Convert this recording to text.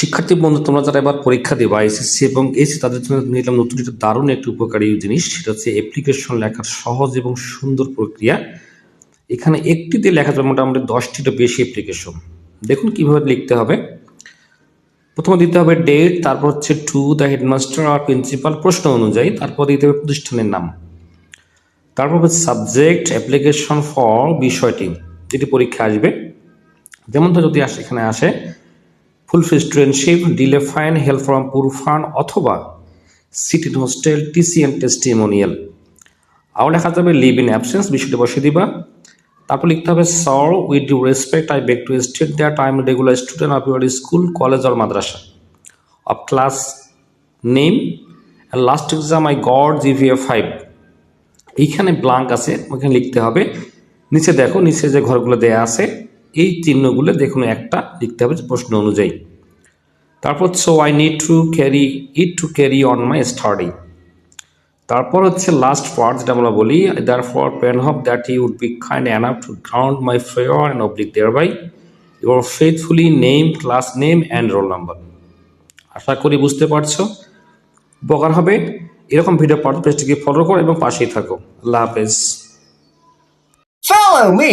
শিক্ষার্থী বন্ধু, তোমরা যারা এবার পরীক্ষা দেবা এসএসসি এবং এসি তাদের জন্য নিলাম নতুন একটা দারুণ একটি উপকারী জিনিস, সেটা হচ্ছে অ্যাপ্লিকেশন লেখার সহজ এবং সুন্দর প্রক্রিয়া। এখানে একটিতে লেখা যাবে মোটামুটি দশটিরও বেশি অ্যাপ্লিকেশন দেখুন কীভাবে লিখতে হবে। প্রথমে দিতে হবে ডেট তারপর হচ্ছে টু দ্য হেডমাস্টার আর প্রিন্সিপাল প্রশ্ন অনুযায়ী, তারপর দিতে হবে প্রতিষ্ঠানের নাম। তারপর হবে সাবজেক্ট অ্যাপ্লিকেশন ফর বিষয়টি, যেটি পরীক্ষা আসবে। যেমন তো যদি আসে এখানে আসে fulfil studentship delay fine, help from poor fund অথবা city hostel TC and testimonial. আরও লেখা যাবে লিভ ইন অ্যাবসেন্স, বিষয়টি বসে দিবা। তারপর লিখতে হবে sir with due respect I beg to state that I am regular student of your school college or madrasa of class name last exam I got GPA five এইখানে blank আছে, ওখানে লিখতে হবে, নিচে দেখো, নিচে যে ঘরগুলো দেয়া আছে এই চিহ্নগুলো দেখুন, একটা লিখতে হবে প্রশ্ন অনুযায়ী। তারপর so I need to carry it to carry on my study তারপর হচ্ছে লাস্ট পার্ট যেটা আমরা বলি therefore pen hope that you would be kind enough to grant my fair and oblige thereby your faithfully name class name and roll number আশা করি বুঝতে পারছ? উপকার হবে। এরকম ভিডিও পাঠাতে পেজটিকে ফলো করো এবং পাশেই থাকো। আল্লাহ হাফেজ। Follow me.